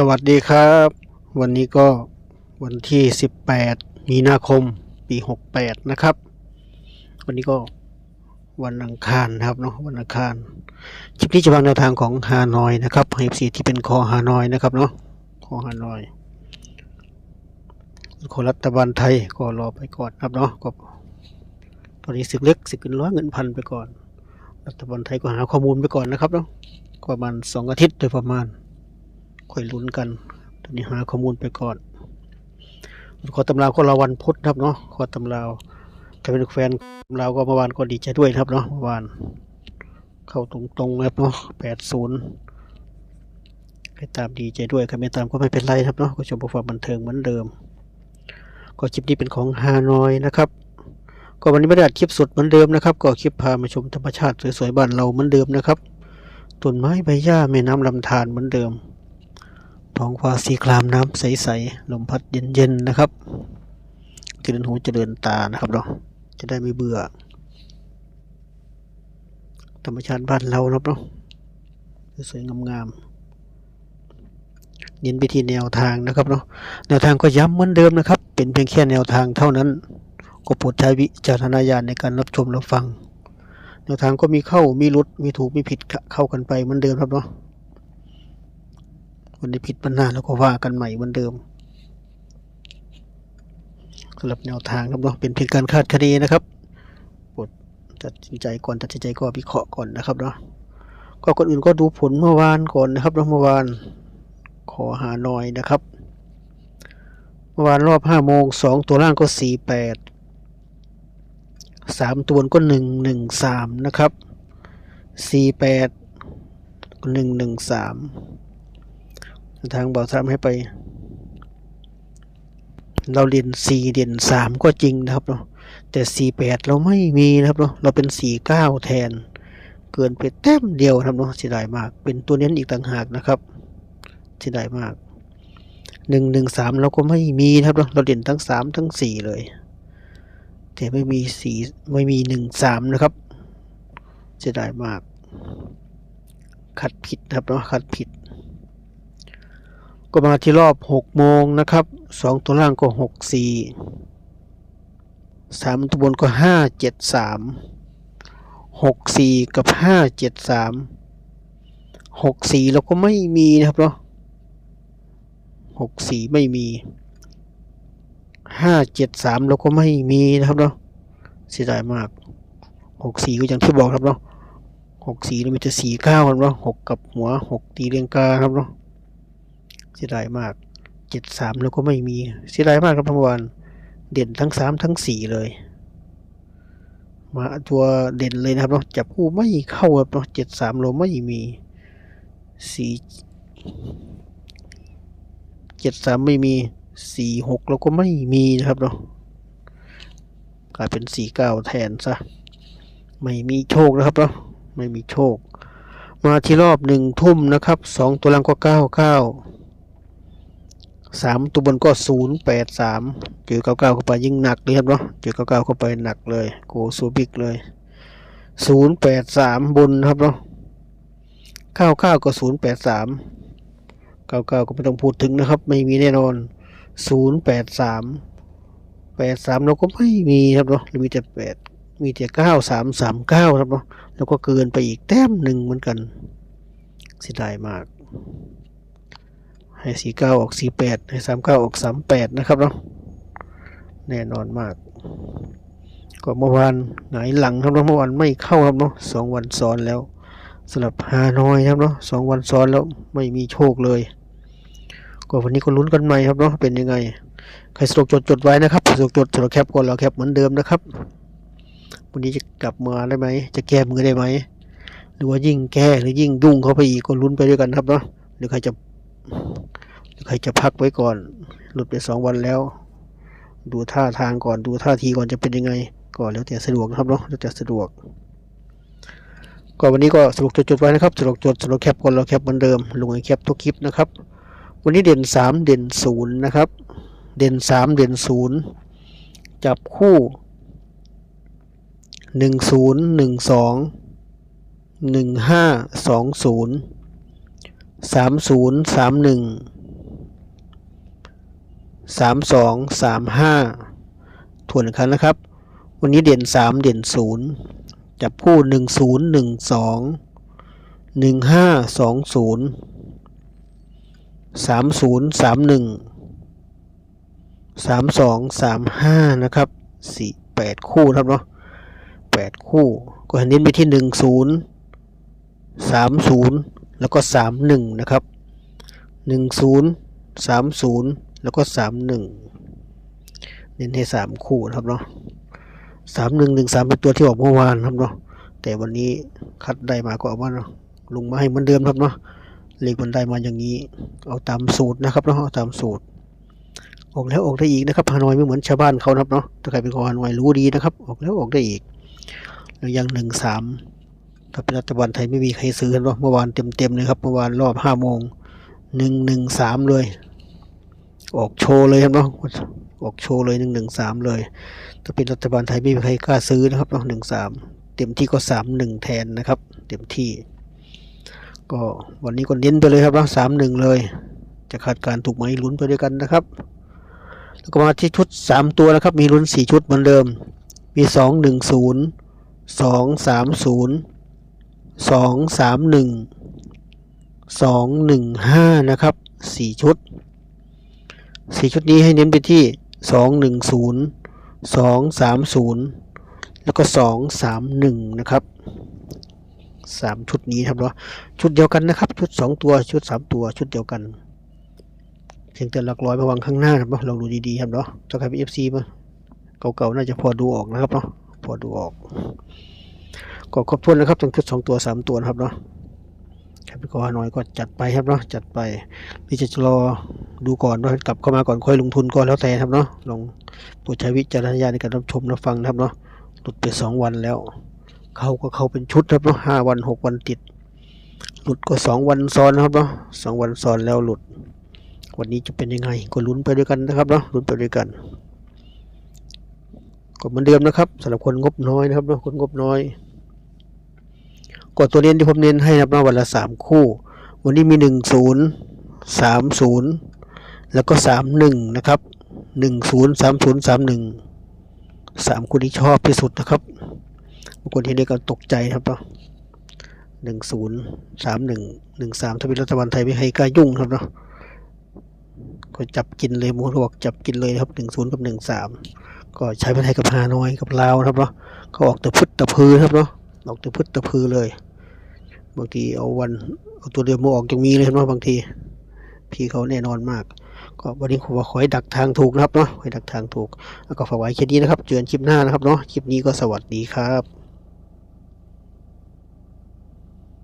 สวัสดีครับ วันนี้ก็วันที่ 18 มีนาคมปี 68 นะครับ วันนี้ก็วันอังคารนะครับเนาะวันอังคารคลิปนี้จะวางแนวทางของฮานอยนะครับให้สีที่เป็นคอฮานอยนะครับเนาะคอฮานอยคนรัฐบาลไทยก็รอไปก่อนครับเนาะก็ตอนนี้สึกเล็กสึกเกินร้อยเงินพันไปก่อน รัฐบาลไทยก็หาข้อมูลไปก่อนนะครับเนาะประมาณสองอาทิตย์โดยประมาณ ค่อยลุ้นกัน ตอนนี้หาข้อมูลไปก่อน ขอตำราก็รอวันพุธครับเนาะ ขอตำราใครเป็นแฟนตำราก็เมื่อวานก็ดีใจด้วยครับเนาะ เมื่อวาน เข้าตรงๆครับเนาะแปดศูนย์ใครตามดีใจด้วยใครไม่ตามก็ไม่เป็นไรครับเนาะ ก็ชมประฟังบันเทิงเหมือนเดิม ก็คลิปนี้เป็นของฮานอยนะครับก็วันนี้ไม่ได้อัดคลิปสดเหมือนเดิมนะครับ ก็คลิปพามาชมธรรมชาติสวยๆบ้านเราเหมือนเดิมนะครับต้นไม้ใบหญ้าแม่น้ำลำธารเหมือนเดิม ท้องฟ้าสีครามน้ำใสๆลมพัดเย็นๆนะครับ เจริญหูเจริญตานะครับเนาะจะได้ไม่เบื่อ ธรรมชาติบ้านเรานะครับเนาะสวยๆงามๆเน้นไปที่แนวทางนะครับเนาะแนวทางก็ย้ำเหมือนเดิมนะครับ เป็นเพียงแค่แนวทางเท่านั้น ก็โปรดใช้วิจารณญาณในการรับชมรับฟังแนวทางก็มีเข้ามีลุดมีถูกมีผิดเข้ากันไปเหมือนเดิมครับเนาะ วันนี้ผิดปัญหาแล้วก็ว่ากันใหม่เหมือนเดิมสำหรับแนวทางครับเนาะเป็นเพียงการคาดคะเนนะครับโปรดตัดสินใจก่อนตัดสินใจก็วิเคราะห์ก่อนนะครับเนาะก็คนอื่นก็ดูผลเมื่อวานก่อนนะครับเมื่อวานขอหาหน่อยนะครับ เมื่อวานรอบห้าโมงสองตัวล่างก็สี่แปดสามตัวก็หนึ่งหนึ่งสามนะครับสี่แปดหนึ่งหนึ่งสาม ทางบอกทำให้ไป เราเรียนสี่เรียนสามก็จริงนะครับเนาะแต่สี่แปดเราไม่มีนะครับเนาะเราเป็นสี่เก้าแทน เกินไปแต้มเดียวนะครับเนาะเสียดายมาก เป็นตัวเน้นอีกต่างหากนะครับเสียดายมากหนึ่งหนึ่งสามเราก็ไม่มีนะครับเนาะเราเรียนทั้งสามทั้งสี่เลย แต่ไม่มีสี่ไม่มีหนึ่งสามนะครับเสียดายมาก ขัดผิดนะครับเนาะขัดผิด ก็มาที่รอบหกโมงนะครับสองตัวล่างก็หกสี่สามตัวบนก็ห้าเจ็ดสามหกสี่กับห้าเจ็ดสามหกสี่เราก็ไม่มีนะครับเนาะหกสี่ไม่มีห้าเราก็ไม่มีนะครับเนาะเสียดายมากหกสี่ก็อย่างที่บอกครับเนาะหกสี่เรามีแต่สี่เก้าครับเนาะหกกับหัวหกตีเรียงกาครับเนาะ เสียดายมากเจ็ดสามแล้วก็ไม่มีเสียดายมากครับทั้งวันเด่นทั้งสามทั้งสี่เลย มาตัวเด่นเลยนะครับเนาะจับคู่ไม่เข้าครับเนาะเจ็ดสามเราไม่มีสี่เจ็ดสามไม่มีสี่หกเราก็ไม่มีนะครับเนาะกลายเป็นสี่เก้าแทนซะไม่มีโชคนะครับเนาะไม่มีโชค มาที่รอบหนึ่งทุ่มนะครับสองตัวล่างก็เก้าเก้า สามตัวบนก็ศูนย์แปดสามเจอเก้าเก้าเข้าไปยิ่งหนักเลยครับเนาะเจอเก้าเก้าเข้าไปหนักเลยโกซูบิกเลยศูนย์แปดสามบนครับเนาะเก้าเก้าก็ศูนย์แปดสามเก้าเก้าก็ไม่ต้องพูดถึงนะครับ ไม่มีแน่นอนศูนย์แปดสามแปดสามเราก็ไม่มีครับเนาะมีแต่แปดมีแต่เก้าสามสามเก้าครับเนาะแล้วก็เกินไปอีกแต้มหนึ่งเหมือนกันเสียดายมาก ให้สี่เก้าออกสี่แปดให้สามเก้าออกสามแปดนะครับเนาะแน่นอนมากก็เมื่อวานหงายหลังครับเนาะเมื่อวานไม่เข้าครับเนาะสองวันซ้อนแล้วสำหรับฮานอยครับเนาะสองวันซ้อนแล้วไม่มีโชคเลยก็วันนี้ก็ลุ้นกันใหม่ครับเนาะเป็นยังไงใครสะดวกจดจดไว้นะครับสะดวกจดสะดวกแคปก่อนเราแคปเหมือนเดิมนะครับวันนี้จะกลับมาได้ไหมจะแก้มือได้ไหมหรือว่ายิ่งแก้หรือยิ่งยุ่งเข้าไปอีกก็ลุ้นไปด้วยกันครับเนาะหรือใครจะ ใครจะพักไว้ก่อน หลุดไปสองวันแล้ว ดูท่าทางก่อนดูท่าทีก่อนจะเป็นยังไงก่อนแล้วแต่สะดวกนะครับเนาะแล้วแต่สะดวก ก็วันนี้ก็สรุปจดๆไว้นะครับสรุปจดสรุปแคปก่อนเราแคปเหมือนเดิมลงให้แคปทุกคลิปนะครับ วันนี้เด่นสามเด่นศูนย์นะครับ เด่นสามเด่นศูนย์จับคู่หนึ่งศูนย์หนึ่ง สามศูนย์สามหนึ่งสามสองสามห้าทวนครั้งนะครับ วันนี้เด่นสามเด่นศูนย์จับคู่หนึ่งศูนย์หนึ่งสองหนึ่งห้าสองศูนย์สามศูนย์สามหนึ่งสามสองสามห้านะครับสี่แปดคู่ครับเนาะแปดคู่ ก็ให้เน้นไปที่หนึ่งศูนย์สามศูนย์ แล้วก็สามหนึ่งนะครับหนึ่งศูนย์สามศูนย์แล้วก็สามหนึ่งเน้นให้สามคู่นะครับเนาะสามหนึ่งหนึ่งสามเป็นตัวที่ออกเมื่อวานครับเนาะแต่วันนี้คัดได้มาก็เอามาเนาะลงมาให้เหมือนเดิมครับเนาะเลขมันได้มาอย่างนี้ เอาตามสูตรนะครับเนาะเอาตามสูตรออกแล้วออกได้อีกนะครับฮานอยไม่เหมือนชาวบ้านเขานะครับเนาะถ้าใครเป็นคนฮานอยรู้ดีนะครับ ออกแล้วออกได้อีกแล้วยังหนึ่งสาม ถ้าเป็นรัฐบาลไทยไม่มีใครซื้อกันเนาะเมื่อวานเต็มเต็มๆเลยครับ เมื่อวานรอบห้าโมงหนึ่งหนึ่งสามเลย ออกโชว์เลยครับเนาะออกโชว์เลยหนึ่งหนึ่งสามเลย ถ้าเป็นรัฐบาลไทยไม่มีใครกล้าซื้อนะครับเนาะหนึ่งสามเต็มที่ก็สามหนึ่งแทนนะครับ เต็มที่ ก็วันนี้ก็เน้นไปเลยครับเนาะสามหนึ่งเลย จะคาดการถูกไหมลุ้นไปด้วยกันนะครับแล้วก็มาที่ชุดสามตัวนะครับ มีลุ้นสี่ชุดเหมือนเดิม มีสองหนึ่งศูนย์สองสามศูนย์ สองสามหนึ่งสองหนึ่งห้านะครับสี่ชุดสี่ชุดนี้ให้เน้นไปที่สองหนึ่งศูนย์สองสามศูนย์แล้วก็สองสามหนึ่งนะครับสามชุดนี้ครับเนาะชุดเดียวกันนะครับ ชุดสองตัวชุดสามตัวชุดเดียวกันเพียงแต่หลักร้อยมาวางข้างหน้าครับเนาะลองดูดีๆครับเนาะถ้าใครเป็นเอฟซีมาเก่าๆน่าจะพอดูออกนะครับเนาะพอดูออก ก็ครบถ้วนนะครับทั้งชุดสองตัวสามตัวนะครับเนาะใครเป็นกอน้อยก็จัดไปครับเนาะจัดไปพี่จะรอดูก่อนเนาะกลับเข้ามาก่อนค่อยลงทุนก็แล้วแต่ครับเนาะลองโปรดใช้วิจารณญาณในการรับชมรับฟังนะครับเนาะหลุดไปสองวันแล้ว เขาก็เข้าเป็นชุดครับเนาะห้าวันหกวันติด หลุดก็สองวันซ้อนนะครับเนาะสองวันซ้อนแล้วหลุด วันนี้จะเป็นยังไงก็ลุ้นไปด้วยกันนะครับเนาะลุ้นไปด้วยกัน ก็เหมือนเดิมนะครับสำหรับคนงบน้อยนะครับเนาะคนงบน้อยก็ตัวเน้นที่ผมเน้นให้นะครับวันละสามคู่ วันนี้มีหนึ่งศูนย์สามศูนย์แล้วก็สามหนึ่งนะครับหนึ่งศูนย์สามศูนย์สามหนึ่งสามคู่ที่ชอบที่สุดนะครับบางคนที่เรียกกันตกใจครับเนาะหนึ่งศูนย์สามหนึ่งหนึ่งสามถ้าเป็นรัฐบาลไทยไม่ให้กล้ายุ่งครับเนาะก็จับกินเลยมูทบอกจับกินเลยครับหนึ่งศูนย์กับหนึ่งสาม ก็ใช้ประเทศกับฮานอยกับลาวครับเนาะก็ออกแต่พึดแต่พือนครับเนาะออกแต่พึดแต่พือเลย บางทีเอาวันเอาตัวเดียวมาออกยังมีเลยเนาะบางที พี่เขาแน่นอนมาก ก็วันนี้ผมขอให้ดักทางถูกนะครับเนาะขอให้ดักทางถูกแล้วก็ฝากไว้แค่นี้นะครับเจอกันคลิปหน้านะครับเนาะคลิปนี้ก็สวัสดีครับ